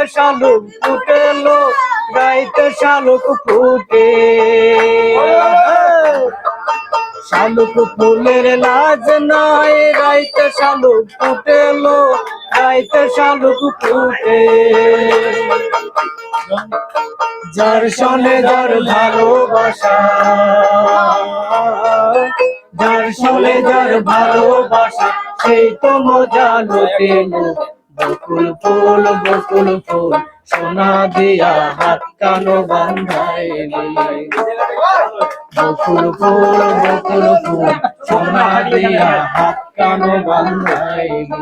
রাইতে শালুক ফুটেলো গাইতে শালুক ফুটে। শালুক ফুলের লাজ নাই রাইতে শালুক ফুটেলো গাইতে শালুক ফুটে। যার সনে যার ভালোবাসা, যার সনে যার ভালোবাসা, সেই তো মজা লুটেল বকুল ফুল বকুল ফুল, সোনা দিয়া হাত কানো বান্ধাইলি বকুল ফুল বকুল ফুল, সোনা দিয়া হাত কানো বান্ধাইলি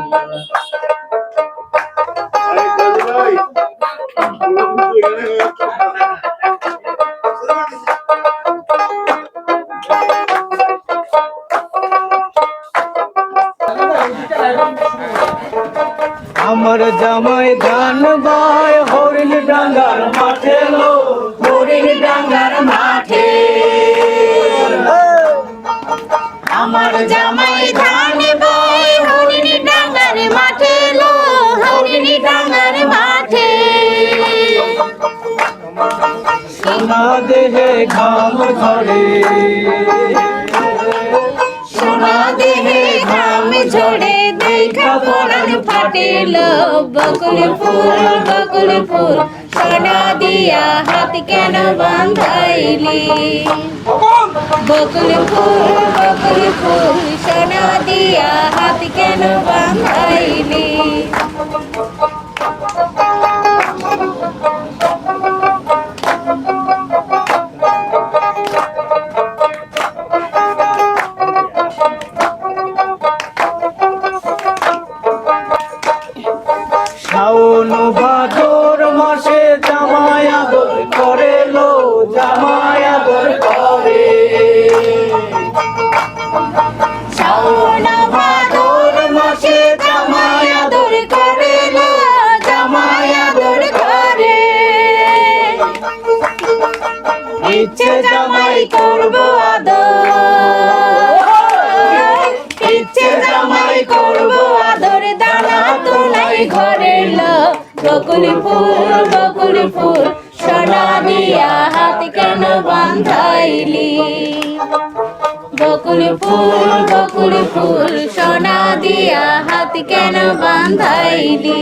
আমার জামাই ধান ভাই হরিণ ডাঙ্গার মাঠে লো হরিণ ডাঙ্গার মাঠে। আমার জামাই ধান বই হরিণী ডাঙ্গার মাঠে লো হরিণী ডাঙ্গার মাঠে। সোনা দেহে ঘাম ঝরে। দেখা পরাণ ফুল বকুল ফুল সোনা দিয়া হাত কেন বান্ধাইলি? বকুল ফুল বকুল ফুল সোনা দিয়া হাত কেন বান্ধাইলি? ইচ্ছে জামাই করব আদর। ইচ্ছে জামাই করব আদর, দানা তোলাই ঘরে লো বকুল ফুল বকুল ফুল, সোনা দিয়া হাত কেন বান্ধাইলি ফুল, বকুল ফুল, সোনা দিয়া হাত কেন বান্ধাইলি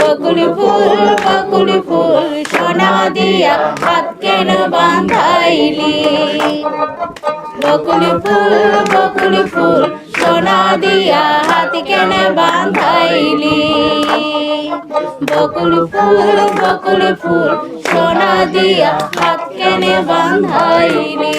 বকুল ফুল বকুল ফুল, সোনা দিয়া হাত কেন বান্ধাইলি বকুল ফুল বকুল ফুল, সোনা দিয়া হাত কেন বান্ধাইলি বকুল ফুল বকুল ফুল, সোনা দিয়া হাত কেন বান্ধাইলি